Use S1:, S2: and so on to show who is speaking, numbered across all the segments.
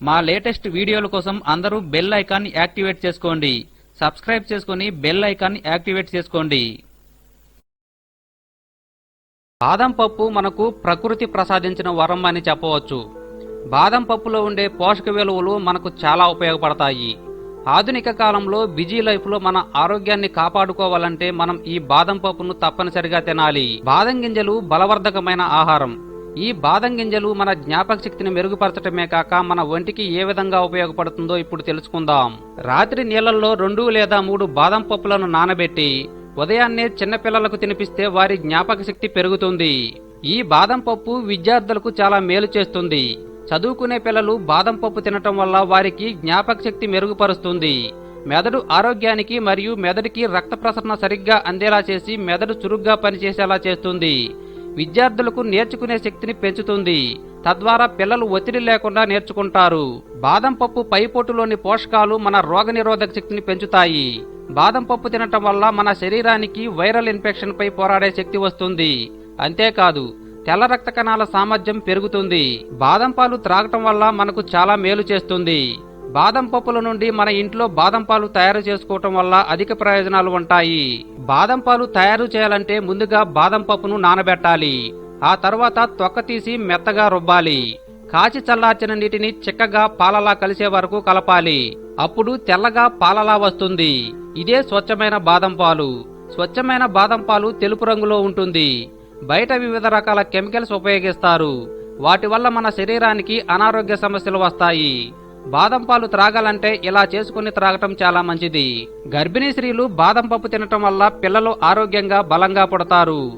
S1: మా లేటెస్ట్ వీడియోల కోసం అందరూ బెల్ ఐకాన్ యాక్టివేట్ చేసుకోండి. సబ్స్క్రైబ్ చేసుకుని బెల్ ఐకాన్ యాక్టివేట్ చేసుకోండి. బాదం పప్పు మనకు ప్రకృతి ప్రసాదించిన వరం అని చెప్పవచ్చు. బాదం పప్పులో ఉండే పోషక విలువలు మనకు చాలా ఉపయోగపడతాయి. ఆధునిక కాలంలో బిజీ లైఫ్లో మన ఆరోగ్యాన్ని కాపాడుకోవాలంటే మనం ఈ బాదం పప్పును తప్పనిసరిగా తినాలి. బాదం గింజలు బలవర్ధకమైన ఆహారం. ఈ బాదం గింజలు మన జ్ఞాపక శక్తిని మెరుగుపరచటమే కాక మన ఒంటికి ఏ విధంగా ఉపయోగపడుతుందో ఇప్పుడు తెలుసుకుందాం. రాత్రి నీళ్ళలో రెండు లేదా మూడు బాదం పప్పులను నానబెట్టి ఉదయాన్నే చిన్నపిల్లలకు తినిపిస్తే వారి జ్ఞాపక శక్తి పెరుగుతుంది. ఈ బాదం పప్పు విద్యార్థులకు చాలా మేలు చేస్తుంది. చదువుకునే పిల్లలు బాదం పప్పు తినటం వల్ల వారికి జ్ఞాపక శక్తి మెరుగుపరుస్తుంది. మెదడు ఆరోగ్యానికి మరియు మెదడుకి రక్త ప్రసరణ సరిగ్గా అందేలా చేసి మెదడు చురుగ్గా పనిచేసేలా చేస్తుంది. విద్యార్థులకు నేర్చుకునే శక్తిని పెంచుతుంది. తద్వారా పిల్లలు ఒత్తిడి లేకుండా నేర్చుకుంటారు. బాదం పప్పు పైపోటులోని పోషకాలు మన రోగనిరోధక శక్తిని పెంచుతాయి. బాదం పప్పు తినటం వల్ల మన శరీరానికి వైరల్ ఇన్ఫెక్షన్ పై పోరాడే శక్తి వస్తుంది. అంతేకాదు తెల్ల రక్త కణాల సామర్థ్యం పెరుగుతుంది. బాదం పాలు త్రాగటం వల్ల మనకు చాలా మేలు చేస్తుంది. బాదం పప్పుల నుండి మన ఇంట్లో బాదం పాలు తయారు చేసుకోవటం వల్ల అధిక ప్రయోజనాలు ఉంటాయి. బాదం పాలు తయారు చేయాలంటే ముందుగా బాదం పప్పును నానబెట్టాలి. ఆ తర్వాత తొక్క తీసి మెత్తగా రుబ్బాలి. కాచి చల్లార్చిన నీటిని చిక్కగా పాలలా కలిసే వరకు కలపాలి. అప్పుడు తెల్లగా పాలలా వస్తుంది. ఇదే స్వచ్ఛమైన బాదం పాలు. స్వచ్ఛమైన బాదం పాలు తెలుపు రంగులో ఉంటుంది. బయట వివిధ రకాల కెమికల్స్ ఉపయోగిస్తారు. వాటి వల్ల మన శరీరానికి అనారోగ్య సమస్యలు వస్తాయి. బాదం పాలు త్రాగాలంటే ఇలా చేసుకుని త్రాగటం చాలా మంచిది. గర్భిణీ స్త్రీలు బాదం పప్పు తినటం వల్ల పిల్లలు ఆరోగ్యంగా బలంగా పుడతారు.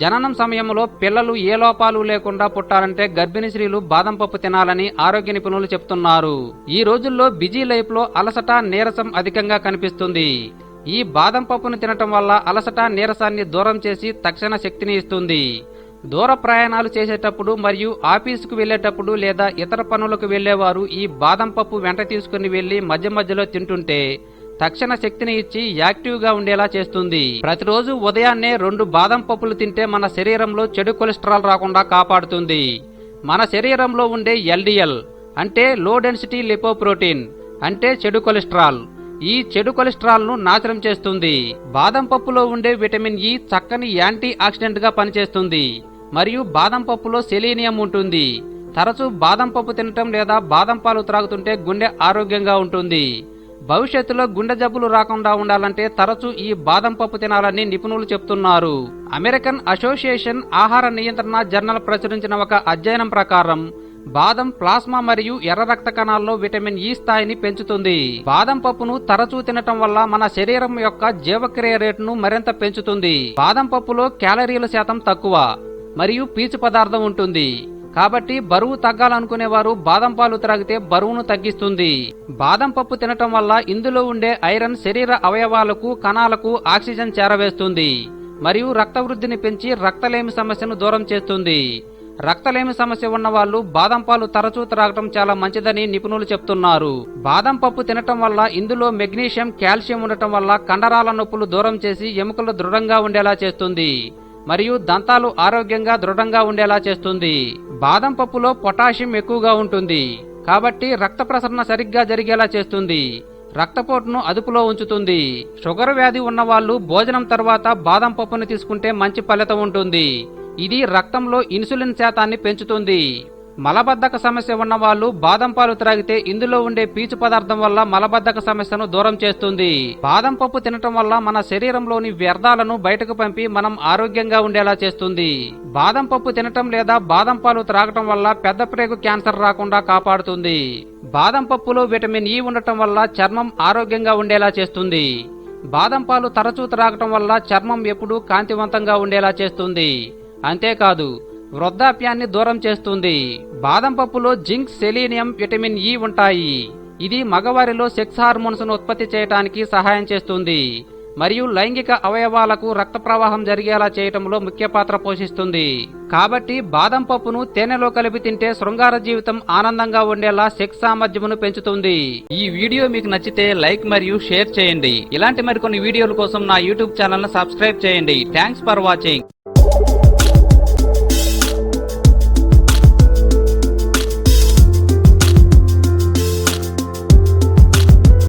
S1: జననం సమయంలో పిల్లలు ఏ లోపాలు లేకుండా పుట్టాలంటే గర్భిణీ స్త్రీలు బాదం పప్పు తినాలని ఆరోగ్య నిపుణులు చెప్తున్నారు. ఈ రోజుల్లో బిజీ లైఫ్లో అలసట నీరసం అధికంగా కనిపిస్తుంది. ఈ బాదం పప్పును తినటం వల్ల అలసట నీరసాన్ని దూరం చేసి తక్షణ శక్తిని ఇస్తుంది. దూర ప్రయాణాలు చేసేటప్పుడు మరియు ఆఫీసుకు వెళ్ళేటప్పుడు లేదా ఇతర పనులకు వెళ్ళేవారు ఈ బాదం పప్పు వెంట తీసుకుని వెళ్ళి మధ్య మధ్యలో తింటుంటే తక్షణ శక్తిని ఇచ్చి యాక్టివ్గా ఉండేలా చేస్తుంది. ప్రతిరోజు ఉదయాన్నే రెండు బాదం పప్పులు తింటే మన శరీరంలో చెడు కొలెస్ట్రాల్ రాకుండా కాపాడుతుంది. మన శరీరంలో ఉండే ఎల్డిఎల్ అంటే లో డెన్సిటీ లిపోప్రోటీన్ అంటే చెడు కొలెస్ట్రాల్. ఈ చెడు కొలెస్ట్రాల్ను నాశనం చేస్తుంది. బాదం పప్పులో ఉండే విటమిన్ ఈ చక్కని యాంటీ ఆక్సిడెంట్గా పనిచేస్తుంది. మరియు బాదం పప్పులో సెలీనియం ఉంటుంది. తరచూ బాదం పప్పు తినటం లేదా బాదం పాలు త్రాగుతుంటే గుండె ఆరోగ్యంగా ఉంటుంది. భవిష్యత్తులో గుండె జబ్బులు రాకుండా ఉండాలంటే తరచూ ఈ బాదం పప్పు తినాలని నిపుణులు చెప్తున్నారు. అమెరికన్ అసోసియేషన్ ఆహార నియంత్రణ జర్నల్ ప్రచురించిన ఒక అధ్యయనం ప్రకారం బాదం ప్లాస్మా మరియు ఎర్ర రక్త కణాల్లో విటమిన్ ఈ స్థాయిని పెంచుతుంది. బాదం పప్పును తరచూ తినటం వల్ల మన శరీరం యొక్క జీవక్రియ రేటును మరింత పెంచుతుంది. బాదం పప్పులో క్యాలరీల శాతం తక్కువ మరియు పీచు పదార్థం ఉంటుంది. కాబట్టి బరువు తగ్గాలనుకునేవారు బాదం పాలు త్రాగితే బరువును తగ్గిస్తుంది. బాదం పప్పు తినటం వల్ల ఇందులో ఉండే ఐరన్ శరీర అవయవాలకు కణాలకు ఆక్సిజన్ చేరవేస్తుంది. మరియు రక్త వృద్ధిని పెంచి రక్తలేమి సమస్యను దూరం చేస్తుంది. రక్తలేమి సమస్య ఉన్న వాళ్ళు బాదం పాలు తరచూ త్రాగటం చాలా మంచిదని నిపుణులు చెప్తున్నారు. బాదం పప్పు తినటం వల్ల ఇందులో మెగ్నీషియం కాల్షియం ఉండటం వల్ల కండరాల నొప్పులు దూరం చేసి ఎముకలు దృఢంగా ఉండేలా చేస్తుంది. మరియు దంతాలు ఆరోగ్యంగా దృఢంగా ఉండేలా చేస్తుంది. బాదం పప్పులో పొటాషియం ఎక్కువగా ఉంటుంది. కాబట్టి రక్త ప్రసరణ సరిగ్గా జరిగేలా చేస్తుంది. రక్తపోటును అదుపులో ఉంచుతుంది. షుగర్ వ్యాధి ఉన్నవాళ్ళు భోజనం తర్వాత బాదం పప్పును తీసుకుంటే మంచి ఫలితం ఉంటుంది. ఇది రక్తంలో ఇన్సులిన్ శాతాన్ని పెంచుతుంది. మలబద్ధక సమస్య ఉన్న వాళ్ళు బాదం పాలు త్రాగితే ఇందులో ఉండే పీచు పదార్థం వల్ల మలబద్ధక సమస్యను దూరం చేస్తుంది. బాదం పప్పు తినటం వల్ల మన శరీరంలోని వ్యర్థాలను బయటకు పంపి మనం ఆరోగ్యంగా ఉండేలా చేస్తుంది. బాదం పప్పు తినటం లేదా బాదం పాలు త్రాగటం వల్ల పెద్ద ప్రేగు క్యాన్సర్ రాకుండా కాపాడుతుంది. బాదం పప్పులో విటమిన్ ఇ ఉండటం వల్ల చర్మం ఆరోగ్యంగా ఉండేలా చేస్తుంది. బాదం పాలు తరచూ త్రాగటం వల్ల చర్మం ఎప్పుడూ కాంతివంతంగా ఉండేలా చేస్తుంది. అంతేకాదు వృద్ధాప్యాన్ని దూరం చేస్తుంది. బాదం పప్పులో జింక్ సెలీనియం విటమిన్ ఇ ఉంటాయి. ఇది మగవారిలో సెక్స్ హార్మోన్స్ను ఉత్పత్తి చేయడానికి సహాయం చేస్తుంది. మరియు లైంగిక అవయవాలకు రక్త ప్రవాహం జరిగేలా చేయటంలో ముఖ్య పాత్ర పోషిస్తుంది. కాబట్టి బాదం పప్పును తేనెలో కలిపి తింటే శృంగార జీవితం ఆనందంగా ఉండేలా సెక్స్ సామర్థ్యమును పెంచుతుంది. ఈ వీడియో మీకు నచ్చితే లైక్ మరియు షేర్ చేయండి. ఇలాంటి మరికొన్ని వీడియోల కోసం నా యూట్యూబ్ ఛానల్ సబ్స్క్రైబ్ చేయండి. Thanks for watching.